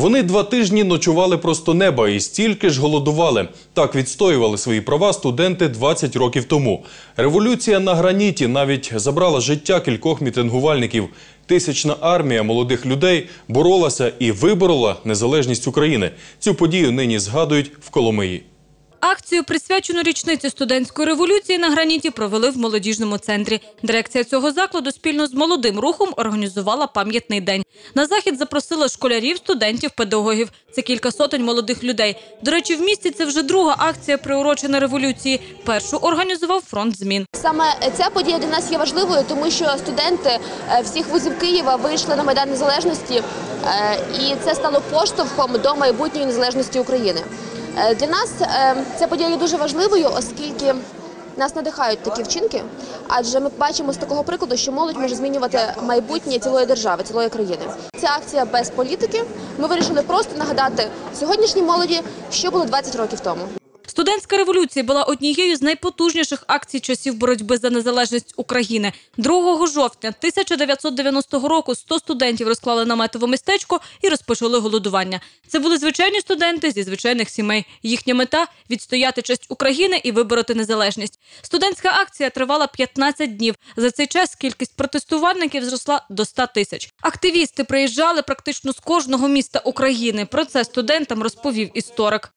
Вони два тижні ночували просто неба і стільки ж голодували. Так відстоювали свої права студенти 20 років тому. Революція на граніті навіть забрала життя кількох мітингувальників. Тисячна армія молодих людей боролася і виборола незалежність України. Цю подію нині згадують в Коломиї. Акцію, присвячену річниці студентської революції на граніті, провели в молодіжному центрі. Дирекція цього закладу спільно з молодим рухом організувала пам'ятний день. На захід запросила школярів, студентів, педагогів. Це кілька сотень молодих людей. До речі, в місті це вже друга акція, приурочена революції. Першу організував фронт змін. Саме ця подія для нас є важливою, тому що студенти е, всіх вузів Києва вийшли на майдан незалежності, е, і це стало поштовхом до майбутньої незалежності України. Е, Для нас е, ця подія є дуже важливою, оскільки нас надихають такі вчинки, адже ми бачимо з такого прикладу, що молодь може змінювати майбутнє цілої держави, цілої країни. Ця акція без політики. Ми вирішили просто нагадати сьогоднішній молоді, що було 20 років тому. Студентська революція була однією з найпотужніших акцій часів боротьби за незалежність України. 2 жовтня 1990 року 100 студентів розклали наметове містечко і розпочали голодування. Це були звичайні студенти зі звичайних сімей. Їхня мета відстояти честь України і вибороти незалежність. Студентська акція тривала 15 днів. За цей час кількість протестувальників зросла до 100 тисяч. Активісти приїжджали практично з кожного міста України. Про це студентам розповів історик.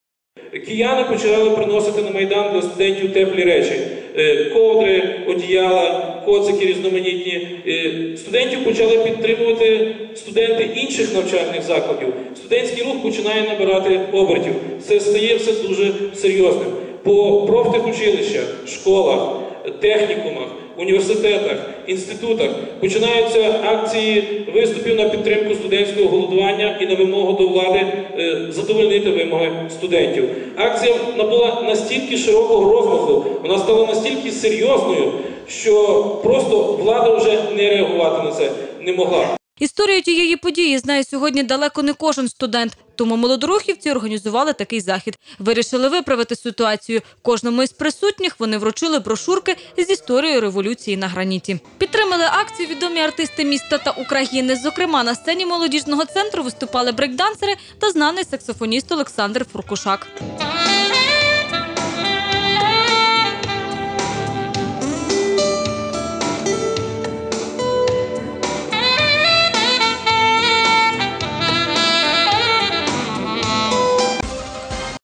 Кияни почали приносити на Майдан для студентів теплі речі. Е, Ковдри, одіяла, коцики різноманітні. Е, Студентів почали підтримувати студенти інших навчальних закладів. Студентський рух починає набирати обертів. Це стає все дуже серйозним. По профтехучилищах, школах, технікумах, університетах, інститутах починаються акції виступів на підтримку студентського голодування і на вимогу до влади е, задовольнити вимоги студентів. Акція набула настільки широкого розмаху, вона стала настільки серйозною, що просто влада вже не реагувати на це не могла. Історію тієї події знає сьогодні далеко не кожен студент. Тому молодорухівці організували такий захід. Вирішили виправити ситуацію. Кожному із присутніх вони вручили брошурки з історією революції на граніті. Підтримали акцію відомі артисти міста та України. Зокрема, на сцені молодіжного центру виступали брейкдансери та знаний саксофоніст Олександр Фуркушак.